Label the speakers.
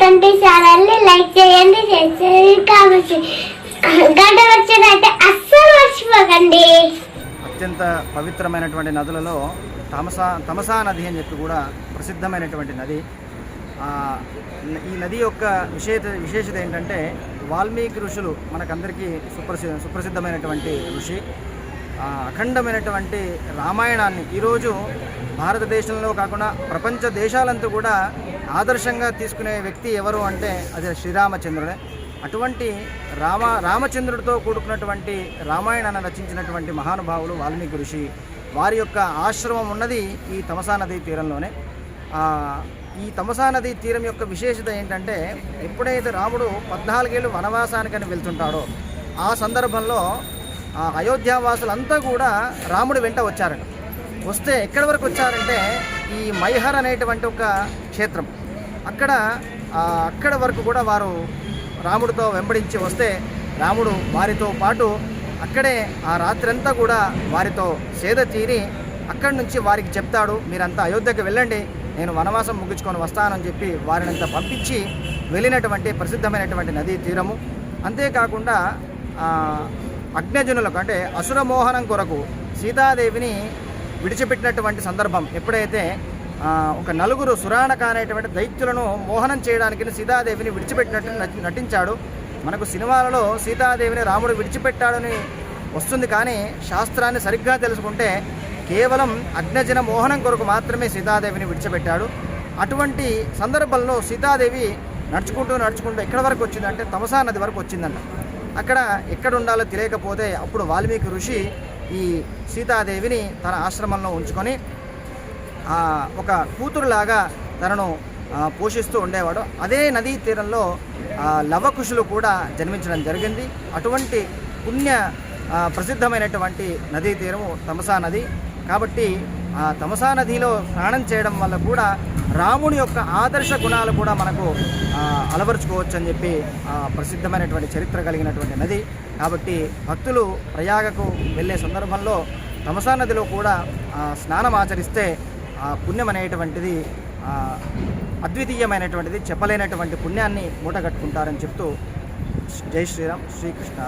Speaker 1: Twenty ఛానల్ని like చేయండి share చేయండి. కామెంట్ గంట వచ్చినట్టే అస్సలు మర్చిపోకండి.
Speaker 2: అత్యంత పవిత్రమైనటువంటి నదులలో తమసా తమసా నది అని చెప్పి కూడా ప్రసిద్ధమైనటువంటి నది. ఈ నది యొక్క విశేష విశేషత ఏంటంటే వాల్మీకి ఋషులు మనకందరికీ సుప్రసి సుప్రసిద్ధమైనటువంటి ఋషి. అఖండమైనటువంటి రామాయణాన్ని ఈరోజు భారతదేశంలో కాకుండా ప్రపంచ దేశాలంతా కూడా ఆదర్శంగా తీసుకునే వ్యక్తి ఎవరు అంటే అది శ్రీరామచంద్రుడే. అటువంటి రామ రామచంద్రుడితో కూడుకున్నటువంటి రామాయణాన్ని రచించినటువంటి మహానుభావులు వాల్మీకి ఋషి వారి యొక్క ఆశ్రమం ఉన్నది ఈ తమసా నదీ తీరంలోనే. ఈ తమసా నదీ తీరం యొక్క విశేషత ఏంటంటే ఎప్పుడైతే రాముడు పద్నాలుగేళ్ళు వనవాసానికని వెళ్తుంటాడో ఆ సందర్భంలో అయోధ్యావాసులంతా కూడా రాముడు వెంట వచ్చారట. వస్తే ఎక్కడి వరకు వచ్చారంటే ఈ మైహర్ అనేటువంటి ఒక క్షేత్రం. అక్కడ అక్కడ వరకు కూడా వారు రాముడితో వెంబడించి వస్తే రాముడు వారితో పాటు అక్కడే ఆ రాత్రంతా కూడా వారితో సేద తీరి అక్కడి నుంచి వారికి చెప్తాడు మీరంతా అయోధ్యకు వెళ్ళండి నేను వనవాసం ముగించుకొని వస్తానని చెప్పి వారినంతా పంపించి వెళ్ళినటువంటి ప్రసిద్ధమైనటువంటి నదీ తీరము. అంతేకాకుండా అగ్నజనులకు అంటే అసురమోహనం కొరకు సీతాదేవిని విడిచిపెట్టినటువంటి సందర్భం ఎప్పుడైతే ఒక నలుగురు సురాణక అనేటువంటి దైత్యులను మోహనం చేయడానికి సీతాదేవిని విడిచిపెట్టినట్టు నటించాడు. మనకు సినిమాలలో సీతాదేవిని రాముడు విడిచిపెట్టాడని వస్తుంది కానీ శాస్త్రాన్ని సరిగ్గా తెలుసుకుంటే కేవలం అగ్నజన మోహనం కొరకు మాత్రమే సీతాదేవిని విడిచిపెట్టాడు. అటువంటి సందర్భంలో సీతాదేవి నడుచుకుంటూ నడుచుకుంటూ ఎక్కడి వరకు వచ్చిందంటే తమసా నది వరకు వచ్చిందంట. అక్కడ ఎక్కడ ఉండాలో తెలియకపోతే అప్పుడు వాల్మీకి ఋషి ఈ సీతాదేవిని తన ఆశ్రమంలో ఉంచుకొని ఆ, ఒక కూతురులాగా తనను పోషిస్తూ ఉండేవాడు. అదే నదీ తీరంలో లవకుశులు కూడా జన్మించడం జరిగింది. అటువంటి పుణ్య ప్రసిద్ధమైనటువంటి నదీ తీరము తమసా నది. కాబట్టి ఆ తమసా నదిలో స్నానం చేయడం వల్ల కూడా రాముని యొక్క ఆదర్శ గుణాలు కూడా మనకు అలవరుచుకోవచ్చు అని చెప్పి ప్రసిద్ధమైనటువంటి చరిత్ర కలిగినటువంటి నది. కాబట్టి భక్తులు ప్రయాగకు వెళ్ళే సందర్భంలో తమసా నదిలో కూడా స్నానం ఆచరిస్తే ఆ పుణ్యం అనేటువంటిది అద్వితీయమైనటువంటిది చెప్పలేనటువంటి పుణ్యాన్ని మూటగట్టుకుంటారని చెప్తూ జై శ్రీరామ్ శ్రీకృష్ణ